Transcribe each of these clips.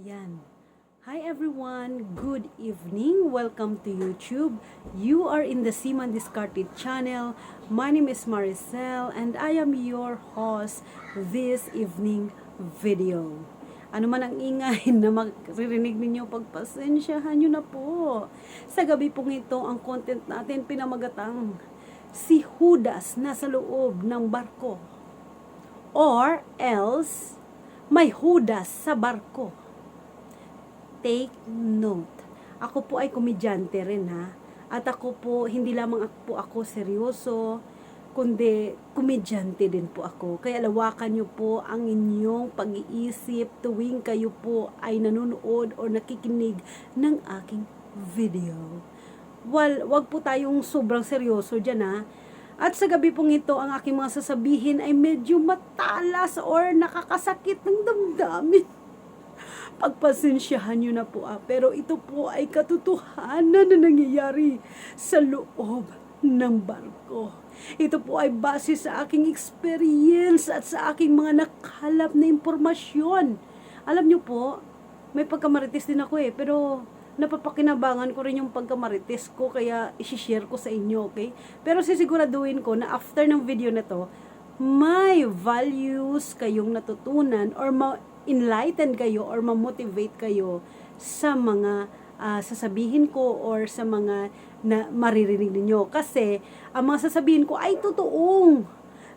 Ayan. Hi everyone, good evening. Welcome to YouTube. You are in the Seaman Discarded channel. My name is Maricel and I am your host this evening video. Ano man ang ingay na maririnig ninyo, pagpasensyahan nyo na po. Sa gabi pong ito, ang content natin pinamagatang si Judas nasa loob ng barko. Or else, may Judas sa barko take note. Ako po ay komedyante rin ha. At ako po, hindi lamang ako, po ako seryoso, kundi komedyante din po ako. Kaya lawakan niyo po ang inyong pag-iisip tuwing kayo po ay nanonood o nakikinig ng aking video. Well, wag po tayong sobrang seryoso dyan ha. At sa gabi pong ito, ang aking mga sasabihin ay medyo matalas or nakakasakit ng damdamin pagpasensyahan nyo na po ah. Pero ito po ay katotohanan na nangyayari sa loob ng barko. Ito po ay base sa aking experience at sa aking mga nakalap na impormasyon. Alam nyo po, may pagkamarites din ako eh, pero napapakinabangan ko rin yung pagkamarites ko, kaya isi-share ko sa inyo, okay? Pero sisiguraduhin ko na after ng video na to, may values kayong natutunan or ma- enlighten kayo or ma-motivate kayo sa mga ah, sasabihin ko or sa mga na maririnig ninyo. Kasi, ang mga sasabihin ko ay totoong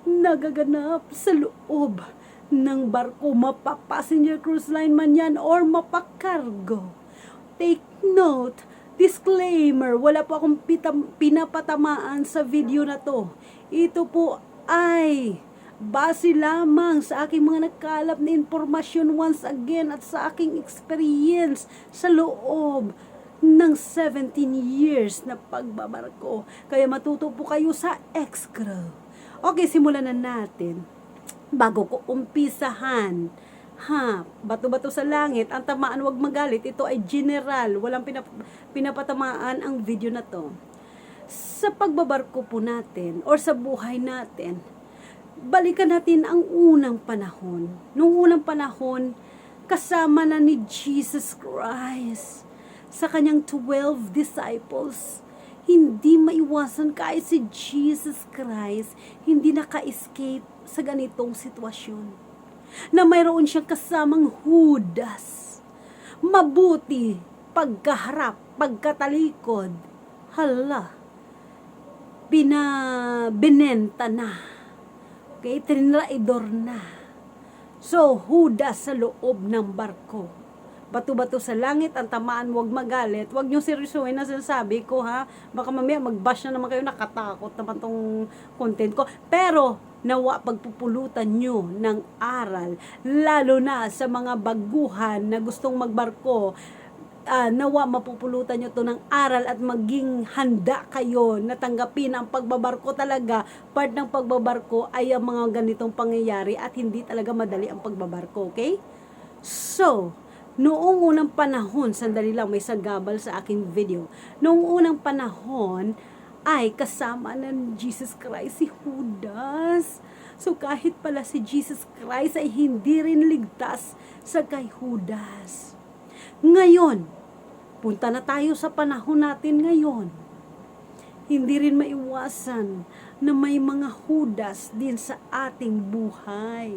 nagaganap sa loob ng barko. Mapa-passenger cruise line man yan or mapakargo. Take note, disclaimer, wala po akong pitam, pinapatamaan sa video na to. Ito po ay base lamang sa aking mga nagkalap na impormasyon once again at sa aking experience sa loob ng 17 years na pagbabarko. Kaya matuto po kayo sa X-Crew. Okay, simulan na natin. Bago ko umpisahan, ha, bato-bato sa langit, ang tamaan wag magalit, ito ay general, walang pinap- pinapatamaan ang video na to. Sa pagbabarko po natin, or sa buhay natin, balikan natin ang unang panahon. Noong unang panahon, kasama na ni Jesus Christ sa kanyang 12 disciples. Hindi maiwasan kahit si Jesus Christ, hindi naka-escape sa ganitong sitwasyon. Na mayroon siyang kasamang Judas. Mabuti, pagkaharap, pagkatalikod. Hala, binabinenta na. Okay, trinraidor na. So, Judas sa loob ng barko. Bato-bato sa langit, ang tamaan, wag magalit. Wag nyo seryosohin na sinasabi ko, ha? Baka mamaya mag-bash na naman kayo, nakatakot naman tong content ko. Pero, nawa pagpupulutan nyo ng aral, lalo na sa mga baguhan na gustong magbarko, ah, nawa mapupulutan nyo to ng aral at maging handa kayo na tanggapin ang pagbabarko talaga. Part ng pagbabarko ay ang mga ganitong pangyayari at hindi talaga madali ang pagbabarko, okay? So, noong unang panahon, sandali lang may sagabal sa aking video. Noong unang panahon, ay kasama ni Jesus Christ si Judas. So kahit pala si Jesus Christ ay hindi rin ligtas sa kay Judas. Ngayon, punta na tayo sa panahon natin ngayon. Hindi rin maiwasan na may mga hudas din sa ating buhay.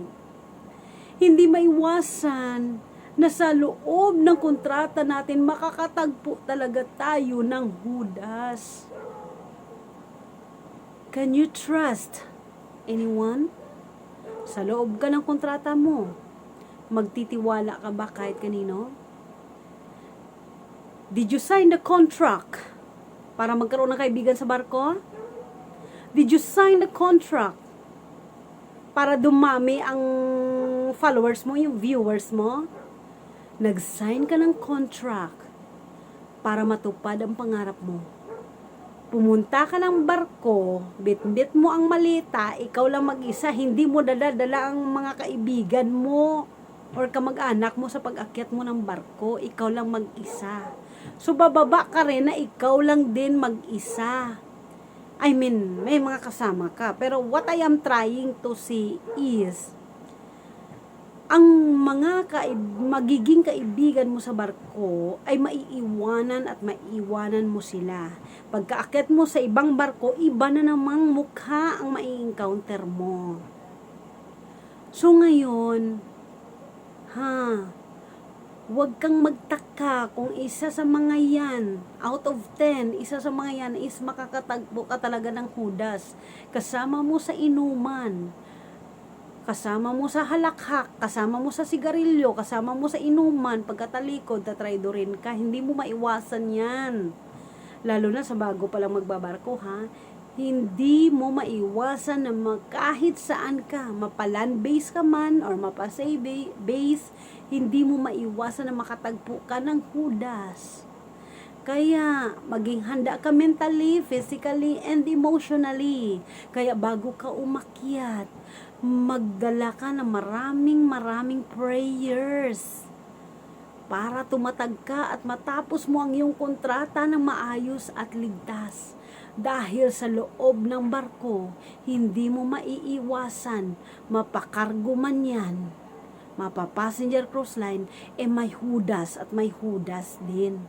Hindi maiwasan na sa loob ng kontrata natin makakatagpo talaga tayo ng hudas. Can you trust anyone? Sa loob ka ng kontrata mo, magtitiwala ka ba kahit kanino? Did you sign the contract para magkaroon ng kaibigan sa barko? Did you sign the contract para dumami ang followers mo, yung viewers mo? Nag-sign ka ng contract para matupad ang pangarap mo. Pumunta ka ng barko, bit-bit mo ang malita, ikaw lang mag-isa, hindi mo dadadala ang mga kaibigan mo or kamag-anak mo sa pag-akyat mo ng barko, ikaw lang mag-isa. So, bababa ka rin na ikaw lang din mag-isa. I mean, may mga kasama ka. Pero what I am trying to say is, ang mga kaib- magiging kaibigan mo sa barko ay maiiwanan at maiiwanan mo sila. Pagkaakyat mo sa ibang barko, iba na namang mukha ang mai-encounter mo. So ngayon, ha, huwag kang magtaka kung isa sa mga yan, out of 10, isa sa mga yan is makakatagpo ka talaga ng hudas. Kasama mo sa inuman, kasama mo sa halakhak, kasama mo sa sigarilyo, kasama mo sa inuman, pagkatalikod, tatraidorin ka, hindi mo maiwasan yan. Lalo na sa bago pa lang magbabarko ha, hindi mo maiwasan na kahit saan ka, mapaland base ka man or mapasay ba- base, hindi mo maiwasan na makatagpo ka ng hudas. Kaya, maging handa ka mentally, physically, and emotionally. Kaya bago ka umakyat, magdala ka ng maraming maraming prayers para tumatag ka at matapos mo ang iyong kontrata ng maayos at ligtas. Dahil sa loob ng barko, hindi mo maiiwasan, mapakargo man yan, mapapassenger cruise line, eh may hudas at may hudas din.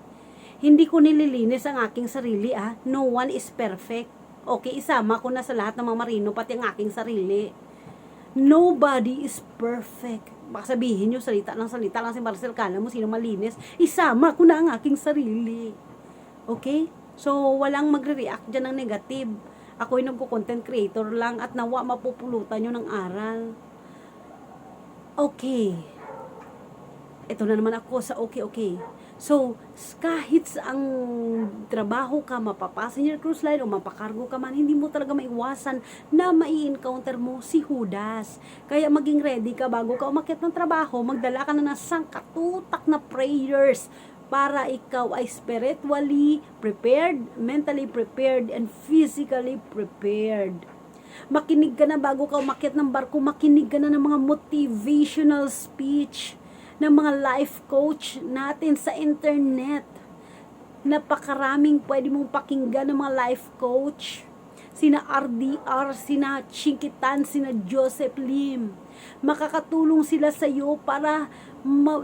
Hindi ko nililinis ang aking sarili ah. No one is perfect. Okay, isama ko na sa lahat ng mga marino, pati ang aking sarili. Nobody is perfect. Baka sabihin nyo, salita ng salita lang si Marcel, kala mo sino malinis. Isama ko na ang aking sarili. Okay? So, walang magre-react dyan ng negative. Ako'y nagko-content creator lang at nawa mapupulutan nyo ng aral. Okay. Ito na naman ako sa okay-okay. So, s- kahit ang trabaho ka, mapapassenger cruise line o mapakargo ka man, hindi mo talaga maiwasan na mai-encounter mo si Judas. Kaya maging ready ka bago ka umakyat ng trabaho, magdala ka na ng sangkatutak na prayers para ikaw ay spiritually prepared, mentally prepared, and physically prepared. Makinig ka na bago ka umakyat ng barko, makinig ka na ng mga motivational speech ng mga life coach natin sa internet. Napakaraming pwede mong pakinggan ng mga life coach. Sina RDR, sina Chinkitan, sina Joseph Lim. Makakatulong sila sa iyo para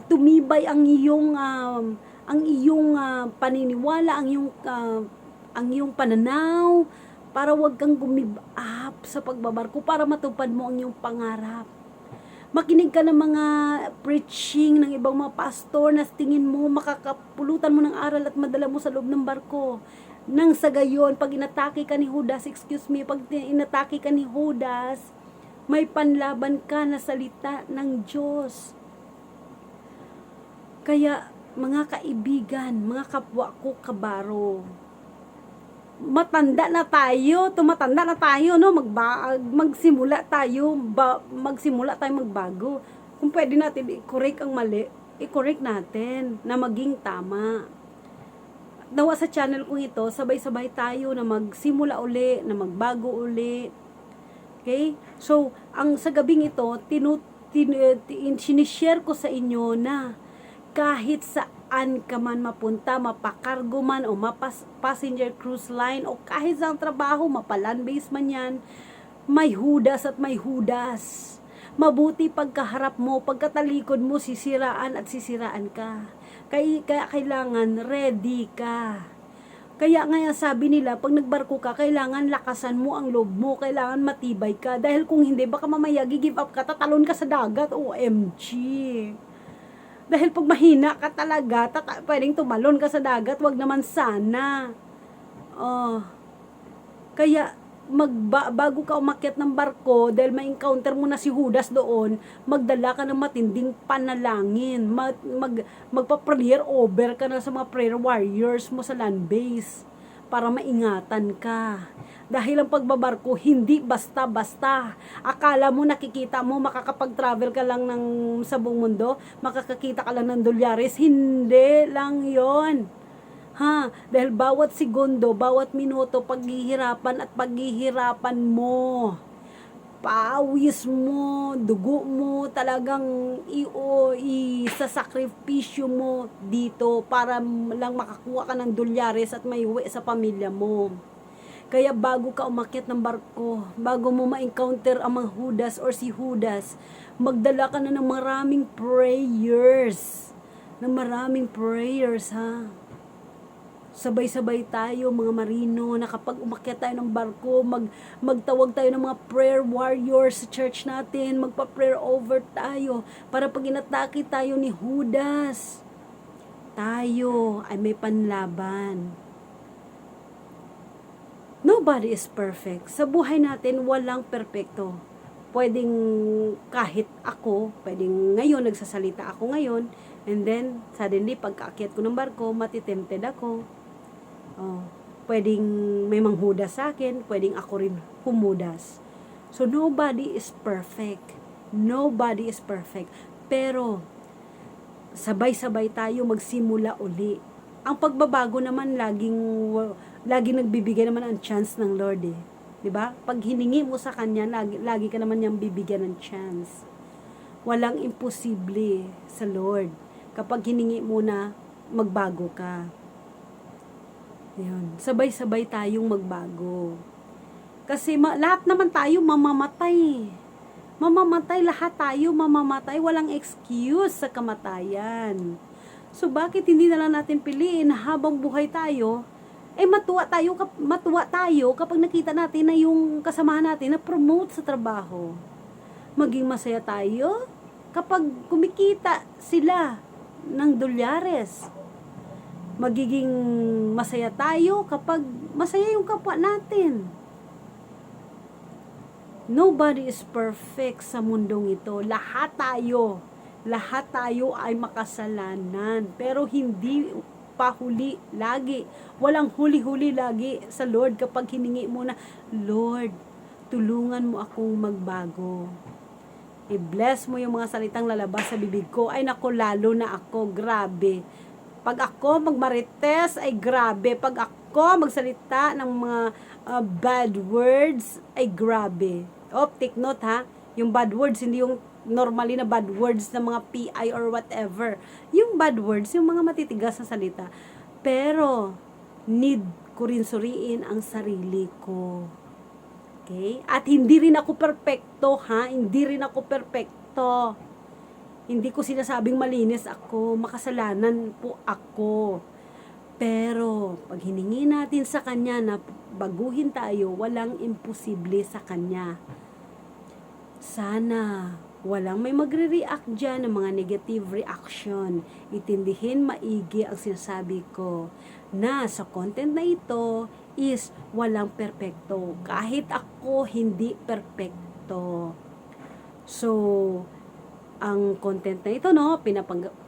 tumibay ang iyong um, ang iyong ah, paniniwala, ang iyong ah, ang iyong pananaw para wag kang gumib up sa pagbabarko para matupad mo ang iyong pangarap. Makinig ka ng mga preaching ng ibang mga pastor na tingin mo makakapulutan mo ng aral at madala mo sa loob ng barko. Nang sa gayon, pag inatake ka ni Judas, excuse me, pag inatake ka ni Judas, may panlaban ka na salita ng Diyos. Kaya, mga kaibigan, mga kapwa ko kabaro, matanda na tayo, tumatanda na tayo, no? Magba magsimula tayo, ba, magsimula tayo magbago. Kung pwede natin i-correct ang mali, i-correct natin na maging tama. Nawa sa channel kong ito, sabay-sabay tayo na magsimula uli, na magbago uli. Okay? So, ang sa gabing ito, tinu, tin, tin, sinishare ko sa inyo na kahit saan ka man mapunta, mapakargo man o mapas passenger cruise line o kahit sa trabaho, mapaland base man yan, may hudas at may hudas. Mabuti pagkaharap mo, pagkatalikod mo, sisiraan at sisiraan ka. Kaya, kaya kailangan ready ka. Kaya nga sabi nila, pag nagbarko ka, kailangan lakasan mo ang loob mo, kailangan matibay ka. Dahil kung hindi, baka mamaya give up ka, tatalon ka sa dagat, OMG. Dahil pag mahina ka talaga, tata- pwedeng tumalon ka sa dagat, wag naman sana. Oh. Kaya, magba, bago ka umakyat ng barko, dahil may encounter mo na si Judas doon, magdala ka ng matinding panalangin. Mag, mag, magpa-prayer over ka na sa mga prayer warriors mo sa land base para maingatan ka. Dahil ang pagbabarko, hindi basta-basta. Akala mo nakikita mo, makakapag-travel ka lang ng sa buong mundo, makakakita ka lang ng dolyares. Hindi lang yon Ha? Dahil bawat segundo, bawat minuto, paghihirapan at paghihirapan mo. Pawis mo, dugo mo, talagang i-o, isasakripisyo mo dito para lang makakuha ka ng dolyares at may uwi sa pamilya mo. Kaya bago ka umakyat ng barko, bago mo ma-encounter ang mga Judas or si Judas, magdala ka na ng maraming prayers. Ng maraming prayers, ha? Sabay-sabay tayo mga marino na kapag umakyat tayo ng barko, mag, magtawag tayo ng mga prayer warriors sa church natin, magpa-prayer over tayo para pag inatake tayo ni Judas, tayo ay may panlaban. Nobody is perfect. Sa buhay natin, walang perpekto. Pwedeng kahit ako, pwedeng ngayon, nagsasalita ako ngayon, and then, suddenly, pagkaakyat ko ng barko, matitempted ako. Oh, pwedeng may manghudas sa akin, pwedeng ako rin humudas. So, nobody is perfect. Nobody is perfect. Pero, sabay-sabay tayo magsimula uli. Ang pagbabago naman laging laging nagbibigay naman ang chance ng Lord eh. 'Di ba? Pag hiningi mo sa kanya, lagi, lagi ka naman niyang bibigyan ng chance. Walang imposible sa Lord. Kapag hiningi mo na magbago ka. Yun. Sabay-sabay tayong magbago. Kasi ma- lahat naman tayo mamamatay. Mamamatay, lahat tayo mamamatay. Walang excuse sa kamatayan. So, bakit hindi na lang natin piliin habang buhay tayo, eh matuwa tayo, matuwa tayo kapag nakita natin na yung kasamahan natin na promote sa trabaho. Maging masaya tayo kapag kumikita sila ng dolyares. Magiging masaya tayo kapag masaya yung kapwa natin. Nobody is perfect sa mundong ito. Lahat tayo, lahat tayo ay makasalanan. Pero hindi pahuli lagi. Walang huli-huli lagi sa Lord kapag hiningi mo na, Lord, tulungan mo akong magbago. I-bless mo yung mga salitang lalabas sa bibig ko. Ay nako, lalo na ako. Grabe. Pag ako magmarites, ay grabe. Pag ako magsalita ng mga uh, bad words, ay grabe. Oh, take note ha. Yung bad words, hindi yung normally na bad words ng mga PI or whatever. Yung bad words, yung mga matitigas na salita. Pero, need ko rin suriin ang sarili ko. Okay? At hindi rin ako perpekto, ha? Hindi rin ako perpekto. Hindi ko sinasabing malinis ako, makasalanan po ako. Pero, pag hiningi natin sa Kanya na baguhin tayo, walang imposible sa Kanya. Sana walang may magre-react dyan ng mga negative reaction. Itindihin maigi ang sinasabi ko na sa content na ito is walang perpekto. Kahit ako hindi perpekto. So, ang content na ito, no,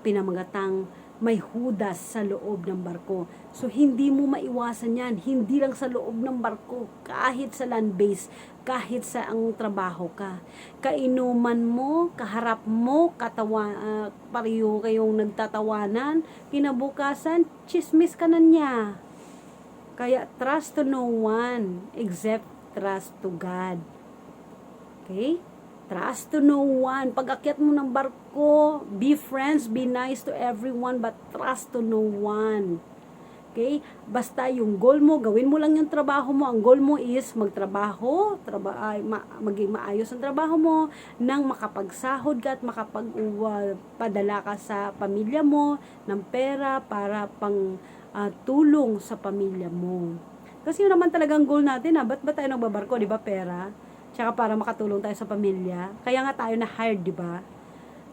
pinamagatang may hudas sa loob ng barko. So, hindi mo maiwasan yan. Hindi lang sa loob ng barko. Kahit sa land base, kahit sa ang trabaho ka. Kainuman mo, kaharap mo, katawa, uh, pareho kayong nagtatawanan, kinabukasan, chismis ka na niya. Kaya, trust to no one except trust to God. Okay? Trust to no one. Pag akyat mo ng barko, be friends, be nice to everyone, but trust to no one. Okay? Basta yung goal mo, gawin mo lang yung trabaho mo. Ang goal mo is magtrabaho, traba, ay, ma, maging maayos ang trabaho mo, nang makapagsahod ka at makapagpadala ka sa pamilya mo ng pera para pang uh, tulong sa pamilya mo. Kasi yun naman talagang goal natin, ha? ba't ba tayo nagbabarko, di ba, pera? Tsaka para makatulong tayo sa pamilya. Kaya nga tayo na hired, di ba?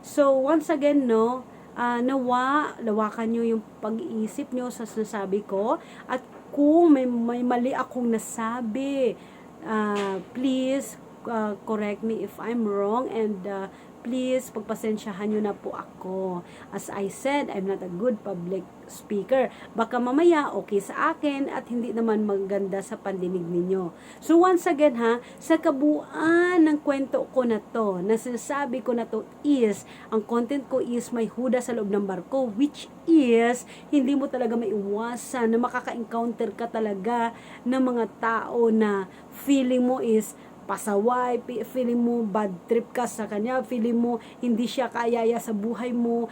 So, once again, no, uh, nawa, lawakan nyo yung pag-iisip nyo sa sinasabi ko. At kung may, may mali akong nasabi, uh, please uh, correct me if I'm wrong and uh, please pagpasensyahan nyo na po ako. As I said, I'm not a good public speaker. Baka mamaya okay sa akin at hindi naman maganda sa pandinig ninyo. So once again ha, sa kabuuan ng kwento ko na to, na sinasabi ko na to is, ang content ko is may huda sa loob ng barko, which is, hindi mo talaga maiwasan na makaka-encounter ka talaga ng mga tao na feeling mo is pasaway, feeling mo bad trip ka sa kanya, feeling mo hindi siya kayaya sa buhay mo,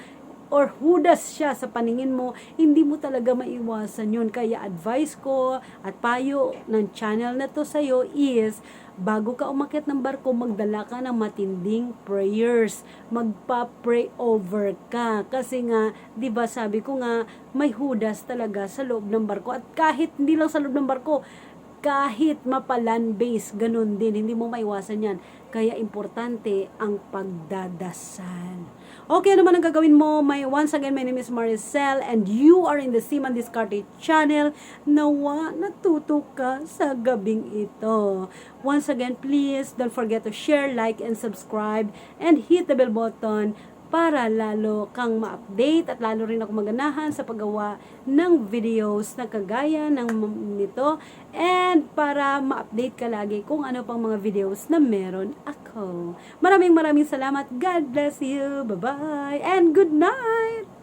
or hudas siya sa paningin mo, hindi mo talaga maiwasan yun. Kaya advice ko at payo ng channel na to sa'yo is, bago ka umakyat ng barko, magdala ka ng matinding prayers. Magpa-pray over ka. Kasi nga, di ba sabi ko nga, may hudas talaga sa loob ng barko. At kahit hindi lang sa loob ng barko, kahit mapalan base, ganun din. Hindi mo maiwasan yan. Kaya importante ang pagdadasal. Okay ano naman ang gagawin mo. My, once again, my name is Maricel and you are in the Seaman Discarded channel. Nawa, natuto ka sa gabing ito. Once again, please don't forget to share, like, and subscribe and hit the bell button para lalo kang ma-update at lalo rin ako maganahan sa paggawa ng videos na kagaya ng nito and para ma-update ka lagi kung ano pang mga videos na meron ako. Maraming maraming salamat. God bless you. Bye-bye and good night!